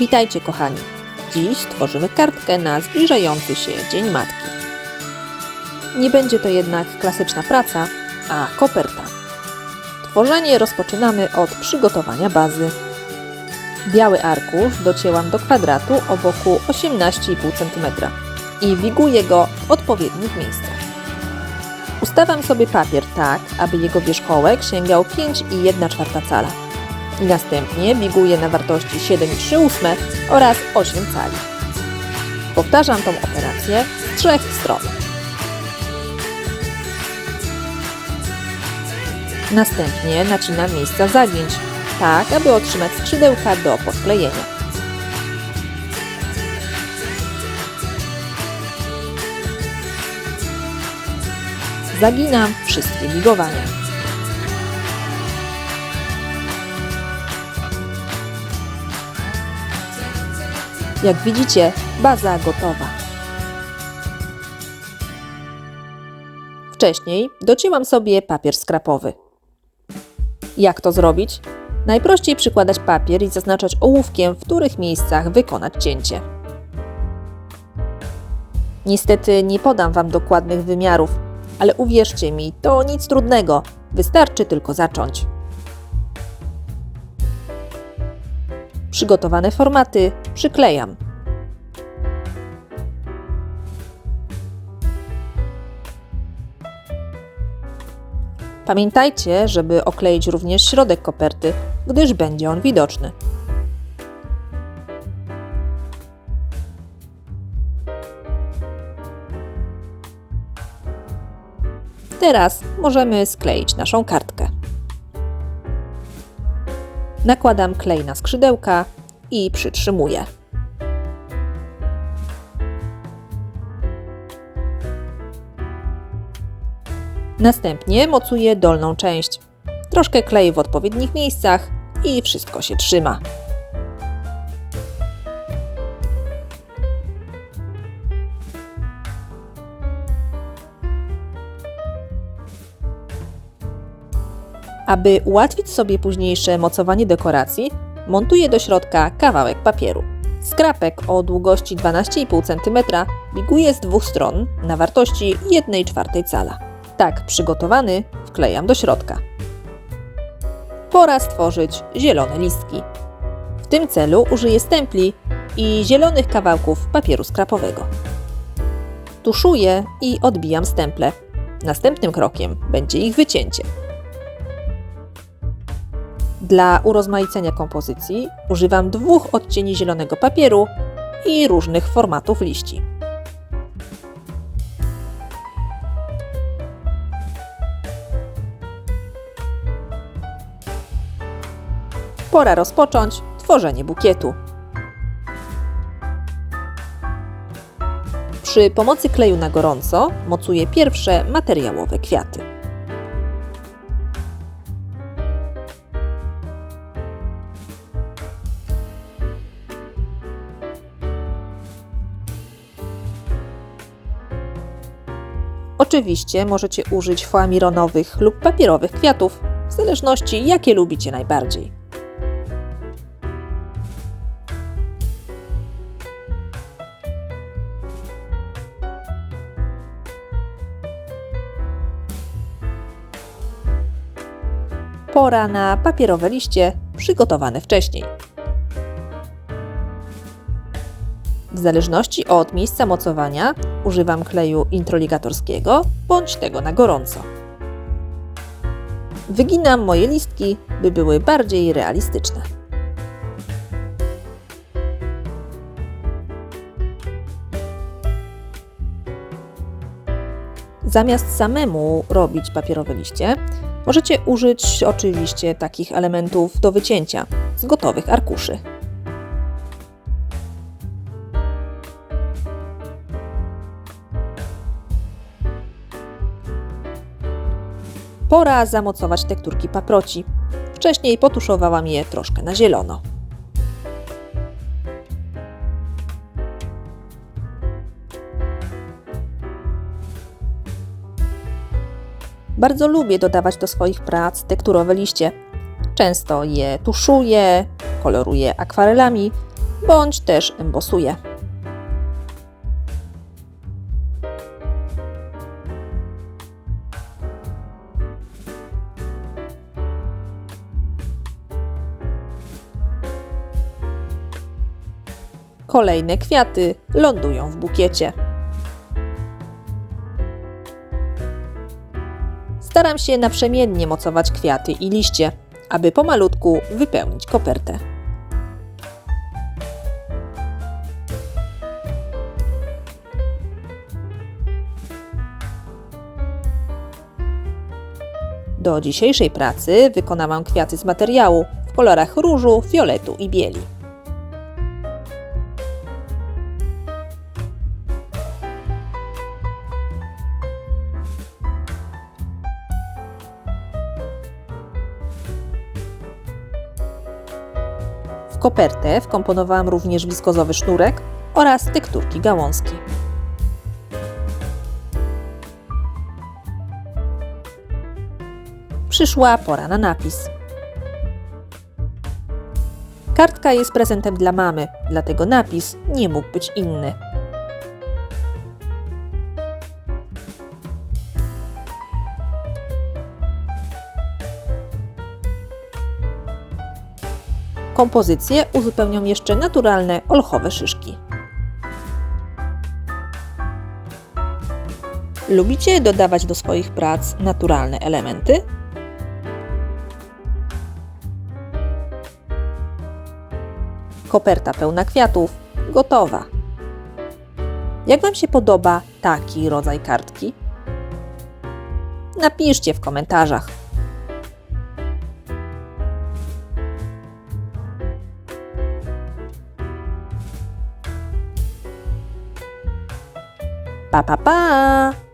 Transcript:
Witajcie kochani! Dziś tworzymy kartkę na zbliżający się Dzień Matki. Nie będzie to jednak klasyczna praca, a koperta. Tworzenie rozpoczynamy od przygotowania bazy. Biały arkusz docięłam do kwadratu o boku 18,5 cm i wiguję go w odpowiednich miejscach. Ustawiam sobie papier tak, aby jego wierzchołek sięgał 5,1 cala. Następnie biguję na wartości 7,3 oraz 8 cali. Powtarzam tą operację z trzech stron. Następnie nacinam miejsca zagięć, tak aby otrzymać skrzydełka do podklejenia. Zaginam wszystkie bigowania. Jak widzicie, baza gotowa. Wcześniej docięłam sobie papier skrapowy. Jak to zrobić? Najprościej przykładać papier i zaznaczać ołówkiem, w których miejscach wykonać cięcie. Niestety nie podam Wam dokładnych wymiarów, ale uwierzcie mi, to nic trudnego, wystarczy tylko zacząć. Przygotowane formaty przyklejam. Pamiętajcie, żeby okleić również środek koperty, gdyż będzie on widoczny. Teraz możemy skleić naszą kartkę. Nakładam klej na skrzydełka i przytrzymuję. Następnie mocuję dolną część. Troszkę kleję w odpowiednich miejscach i wszystko się trzyma. Aby ułatwić sobie późniejsze mocowanie dekoracji, montuję do środka kawałek papieru. Skrapek o długości 12,5 cm biguję z dwóch stron na wartości 1,4 cala. Tak przygotowany wklejam do środka. Pora stworzyć zielone listki. W tym celu użyję stempli i zielonych kawałków papieru skrapowego. Tuszuję i odbijam stemple. Następnym krokiem będzie ich wycięcie. Dla urozmaicenia kompozycji używam dwóch odcieni zielonego papieru i różnych formatów liści. Pora rozpocząć tworzenie bukietu. Przy pomocy kleju na gorąco mocuję pierwsze materiałowe kwiaty. Oczywiście możecie użyć foamironowych lub papierowych kwiatów, w zależności jakie lubicie najbardziej. Pora na papierowe liście przygotowane wcześniej. W zależności od miejsca mocowania używam kleju introligatorskiego bądź tego na gorąco. Wyginam moje listki, by były bardziej realistyczne. Zamiast samemu robić papierowe liście, możecie użyć oczywiście takich elementów do wycięcia z gotowych arkuszy. Pora zamocować tekturki paproci. Wcześniej potuszowałam je troszkę na zielono. Bardzo lubię dodawać do swoich prac tekturowe liście. Często je tuszuję, koloruję akwarelami bądź też embosuje. Kolejne kwiaty lądują w bukiecie. Staram się naprzemiennie mocować kwiaty i liście, aby pomalutku wypełnić kopertę. Do dzisiejszej pracy wykonałam kwiaty z materiału w kolorach różu, fioletu i bieli. Kopertę wkomponowałam również wiskozowy sznurek oraz tekturki gałązki. Przyszła pora na napis. Kartka jest prezentem dla mamy, dlatego napis nie mógł być inny. Kompozycję uzupełnią jeszcze naturalne olchowe szyszki. Lubicie dodawać do swoich prac naturalne elementy? Koperta pełna kwiatów gotowa. Jak Wam się podoba taki rodzaj kartki? Napiszcie w komentarzach. 爸爸爸。